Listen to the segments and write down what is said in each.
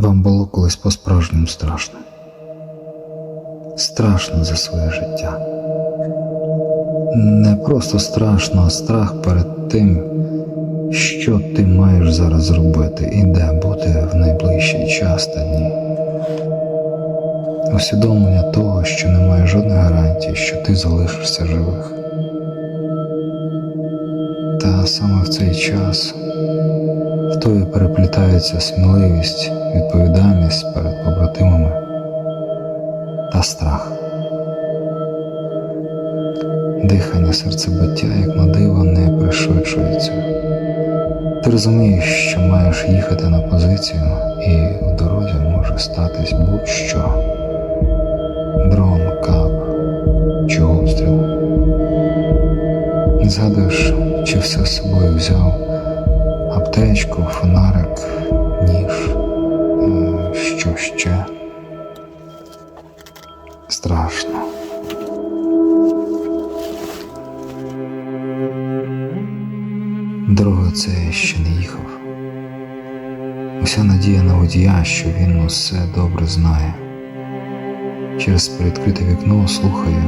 Вам було колись по-справжньому страшно. Страшно за своє життя. Не просто страшно, а страх перед тим, що ти маєш зараз зробити і де бути в найближчий час та дні. Усвідомлення того, що немає жодної гарантії, що ти залишишся живих. Та саме в цей час в тобі переплітаються сміливість, відповідальність перед побратимами та страх. Дихання серцебиття, як на диво, не пришвидшується. Ти розумієш, що маєш їхати на позицію, і в дорозі може статись будь-що дрон, кап чи обстріл. Не згадуєш, чи все з собою взяв аптечку, фонарик, ніж, е, що ще. Страшно. Дорогою це ще не їхав. Уся надія на водія, що він усе добре знає. Через приоткрите вікно слухаю,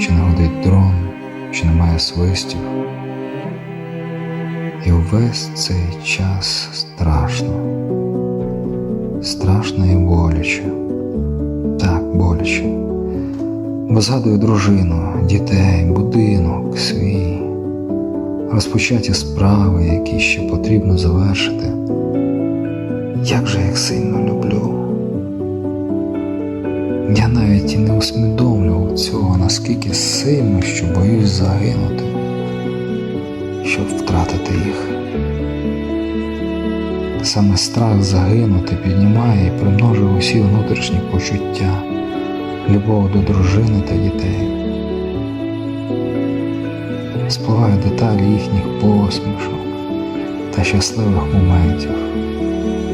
чи не годить дрон, чи немає свистів. І увесь цей час страшно. Страшно і боляче. Так, боляче. Бо згадую дружину, дітей, будинок, свій, розпочаті справи, які ще потрібно завершити. Як же їх сильно люблю. Я навіть і не усвідомлював цього, наскільки сильно, що боюсь загинути, щоб втратити їх. Саме страх загинути піднімає і примножує усі внутрішні почуття, любов до дружини та дітей. Спливають деталі їхніх посмішок та щасливих моментів.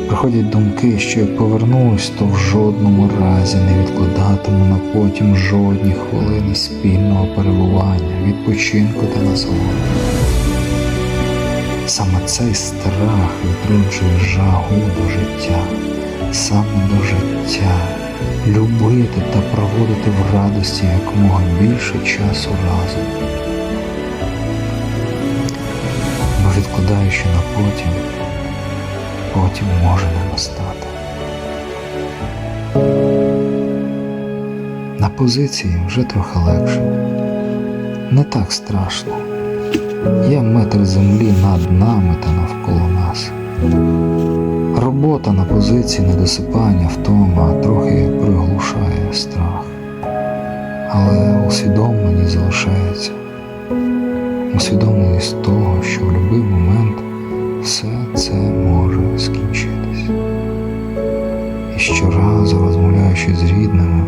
Приходять думки, що як повернусь, то в жодному разі не відкладатиму на потім жодні хвилини спільного перебування, відпочинку та насолоди. Саме цей страх відроджує жагу до життя, саме до життя, любити та проводити в радості якомога більше часу разом. Бо відкладаючи на потім, потім може не настати. На позиції вже трохи легше, не так страшно. Є метр землі над нами та навколо нас. Робота на позиції недосипання втома трохи приглушає страх, але усвідомлені залишається. Усвідомленість того, що в будь-який момент все це може скінчитись. І щоразу розмовляючи з рідними,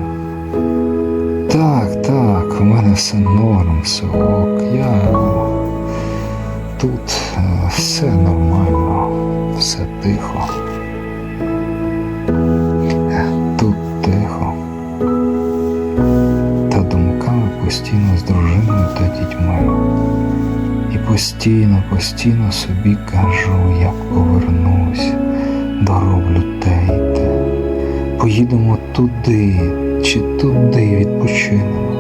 так, так, у мене все норм, все ок, я тут е, все нормально, все тихо. Е, Тут тихо. Та думками постійно з дружиною та дітьми. І постійно, постійно собі кажу, як повернусь, дороблю те й те. Поїдемо туди чи туди відпочинемо.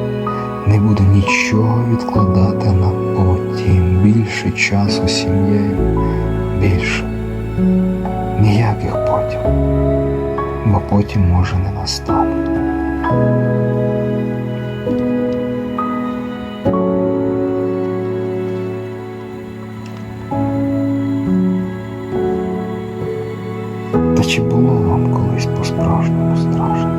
Не буду нічого відкладати на потім. Більше часу сім'єю, більше. Ніяких потім. Бо потім може не настати. Та чи було вам колись по-справжньому страшно?